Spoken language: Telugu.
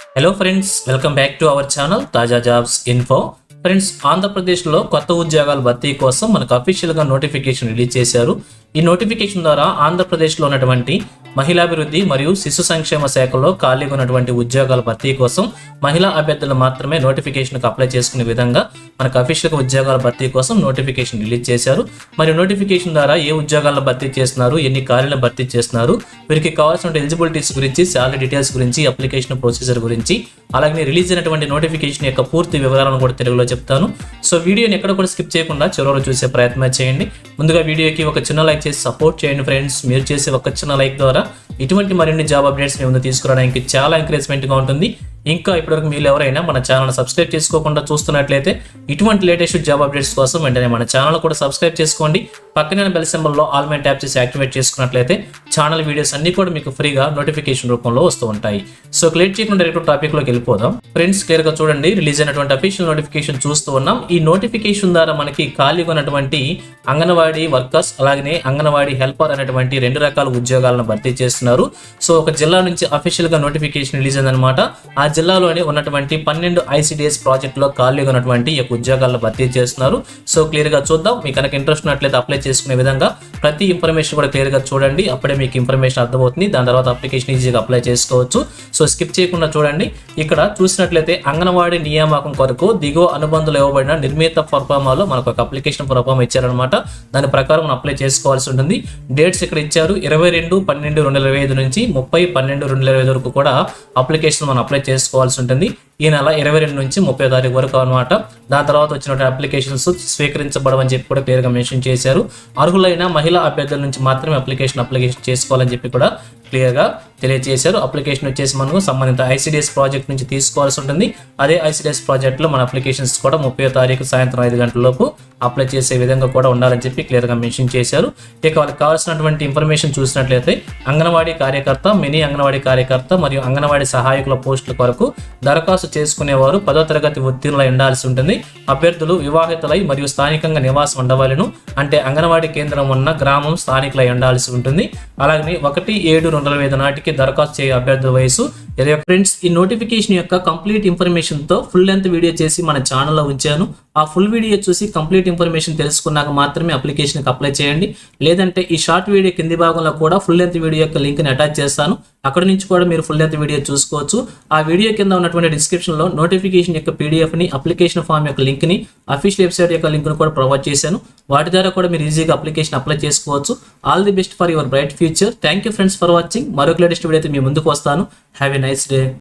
Hello friends welcome back to our channel Taja jobs info friends ఆంధ్రప్రదేశ్లో కొత్త ఉద్యోగాల భర్తీ కోసం మనకు అఫీషియల్గా నోటిఫికేషన్ రిలీజ్ చేశారు. ఈ నోటిఫికేషన్ ద్వారా ఆంధ్రప్రదేశ్లో ఉన్నటువంటి మహిళాభివృద్ధి మరియు శిశు సంక్షేమ శాఖలో ఖాళీగా ఉన్నటువంటి ఉద్యోగాల భర్తీ కోసం మహిళా అభ్యర్థులు మాత్రమే నోటిఫికేషన్కి అప్లై చేసుకునే విధంగా మనకు అఫీషియల్గా ఉద్యోగాల భర్తీ కోసం నోటిఫికేషన్ రిలీజ్ చేశారు. మరియు నోటిఫికేషన్ ద్వారా ఏ ఉద్యోగాలను భర్తీ చేస్తున్నారు ఎన్ని ఖాళీలను భర్తీ చేస్తున్నారు వీరికి కావాల్సిన ఎలిజిబిలిటీస్ గురించి శాలరీ డీటెయిల్స్ గురించి అప్లికేషన్ ప్రొసీజర్ గురించి అలాగే రిలీజ్ అయినటువంటి నోటిఫికేషన్ యొక్క పూర్తి వివరాలను కూడా తెలుగులో చెప్తాను. సో వీడియోని ఎక్కడ కూడా స్కిప్ చేయకుండా చివరిలో చూసే ప్రయత్నం చేయండి. ముందుగా వీడియోకి ఒక చిన్న లైక్ చేసి సపోర్ట్ చేయండి ఫ్రెండ్స్ మీరు చేసే ఒక చిన్న లైక్ ద్వారా ఇటువంటి మరిన్ని జాబ్ అప్డేట్స్ మీ ముందు తీసుకురావడానికి చాలా ఎంకరేజ్మెంట్గా ఉంటుంది. ఇంకా ఇప్పటివరకు మీరు ఎవరైనా మన ఛానల్ సబ్స్క్రైబ్ చేసుకోకుండా చూస్తున్నట్లయితే ఇటువంటి లేటెస్ట్ జాబ్ అప్డేట్స్ కోసం వెంటనే మన ఛానల్ కూడా సబ్స్క్రైబ్ చేసుకోండి. పక్కనే బెల్ సింబల్లో ఆల్ మైన్ ట్యాప్ చేసి యాక్టివేట్ చేసుకున్నట్లయితే ఛానల్ వీడియోస్ అన్ని కూడా మీకు ఫ్రీగా నోటిఫికేషన్ రూపంలో వస్తూ ఉంటాయి. సో క్లియర్ చేయకుండా డైరెక్ట్ టాపిక్లోకి వెళ్ళిపోదాం. ఫ్రెండ్స్ క్లియర్గా చూడండి. రిలీజ్ అయినటువంటి అఫీషియల్ నోటిఫికేషన్ చూస్తూ ఉన్నాం. ఈ నోటిఫికేషన్ ద్వారా మనకి ఖాళీగా ఉన్నటువంటి అంగన్వాడీ వర్కర్స్ అలాగనే అంగన్వాడీ హెల్పర్ అనేటువంటి రెండు రకాల ఉద్యోగాలను భర్తీ చేస్తున్నారు. సో ఒక జిల్లా నుంచి అఫీషియల్గా నోటిఫికేషన్ రిలీజ్ అయిందనమాట ఆ జిల్లాలోనే ఉన్నటువంటి పన్నెండు ఐసిడిఎస్ ప్రాజెక్ట్లో ఖాళీగా ఉన్నటువంటి ఈ యొక్క ఉద్యోగాలను భర్తీ చేస్తున్నారు. సో క్లియర్గా చూద్దాం. మీకు కనుక ఇంట్రెస్ట్ ఉన్నట్లయితే అప్లై చేసుకునే విధంగా ప్రతి ఇన్ఫర్మేషన్ కూడా క్లియర్గా చూడండి. అప్పుడే మీకు ఇన్ఫర్మేషన్ అర్థమవుతుంది. దాని తర్వాత అప్లికేషన్ ఈజీగా అప్లై చేసుకోవచ్చు. సో స్కిప్ చేయకుండా చూడండి. ఇక్కడ చూసినట్లయితే అంగన్వాడీ నియామకం కొరకు దిగువ అనుబంధంలో ఇవ్వబడిన నిర్మిత పర్ఫామాలో మనకు ఒక అప్లికేషన్ పర్ఫామ్ ఇచ్చారనమాట దాని ప్రకారం మనం అప్లై చేసుకోవాల్సి ఉంటుంది. డేట్స్ ఇక్కడ ఇచ్చారు. ఇరవై రెండు పన్నెండు రెండు ఇరవై ఐదు నుంచి ముప్పై పన్నెండు రెండు ఇరవై ఐదు వరకు కూడా అప్లికేషన్ మనం అప్లై చేసుకోవాల్సి ఉంటుంది. ఈ నెల ఇరవై రెండు నుంచి ముప్పై తారీఖు వరకు అనమాట దాని తర్వాత వచ్చినటువంటి అప్లికేషన్స్ స్వీకరించబడమని చెప్పి కూడా క్లియర్గా మెన్షన్ చేశారు. అర్హులైన మహిళా అభ్యర్థుల నుంచి మాత్రమే అప్లికేషన్ అప్లికేషన్ చేసుకోవాలని చెప్పి కూడా క్లియర్గా తెలియజేశారు అప్లికేషన్ వచ్చేసి మనకు సంబంధిత ఐసిడిఎస్ ప్రాజెక్ట్ నుంచి తీసుకోవాల్సి ఉంటుంది. అదే ఐసిడిఎస్ ప్రాజెక్ట్లో మన అప్లికేషన్స్ కూడా ముప్పై తారీఖు సాయంత్రం ఐదు గంటల లోపు అప్లై చేసే విధంగా కూడా ఉండాలని చెప్పి క్లియర్గా మెన్షన్ చేశారు. ఇక వాళ్ళకి కావాల్సినటువంటి ఇన్ఫర్మేషన్ చూసినట్లయితే అంగన్వాడీ కార్యకర్త మినీ అంగన్వాడీ కార్యకర్త మరియు అంగన్వాడీ సహాయకుల పోస్టుల కొరకు దరఖాస్తు చేసుకునేవారు పదో తరగతి ఉత్తీర్ణులై ఉండాల్సి ఉంటుంది. అభ్యర్థులు వివాహితులై మరియు స్థానికంగా నివాసం ఉండవాలను. అంటే అంగన్వాడీ కేంద్రం ఉన్న గ్రామం స్థానికులై ఉండాల్సి ఉంటుంది. అలాగే ఒకటి ఏడు రెండు వేల ఐదు నాటికి దరఖాస్తు చేయ అభ్యర్థుల వయసు ఫ్రెండ్స్ ఈ నోటిఫికేషన్ యొక్క కంప్లీట్ ఇన్ఫర్మేషన్తో ఫుల్ లెంత్ వీడియో చేసి మన ఛానల్లో ఉంచాను. ఆ ఫుల్ వీడియో చూసి కంప్లీట్ ఇన్ఫర్మేషన్ తెలుసుకున్నాక మాత్రమే అప్లికేషన్కి అప్లై చేయండి. లేదంటే ఈ షార్ట్ వీడియో కింది భాగంలో కూడా ఫుల్ లెంత్ వీడియో యొక్క లింక్ని అటాచ్ చేస్తాను. అక్కడ నుంచి కూడా మీరు ఫుల్ లెంత్ వీడియో చూసుకోవచ్చు. ఆ వీడియో కింద ఉన్నటువంటి డిస్క్రిప్షన్లో నోటిఫికేషన్ యొక్క పీడిఎఫ్ని అప్లికేషన్ ఫామ్ యొక్క లింక్ని అఫీషియల్ వెబ్సైట్ యొక్క లింక్ను కూడా ప్రొవైడ్ చేశాను. వాటి ద్వారా కూడా మీరు ఈజీగా అప్లికేషన్ అప్లై చేసుకోవచ్చు. All the best for your bright future thank you friends for watching మరొక లేటెస్ట్ వీడియో అయితే మీ ముందుకు వస్తాను. Have a nice day.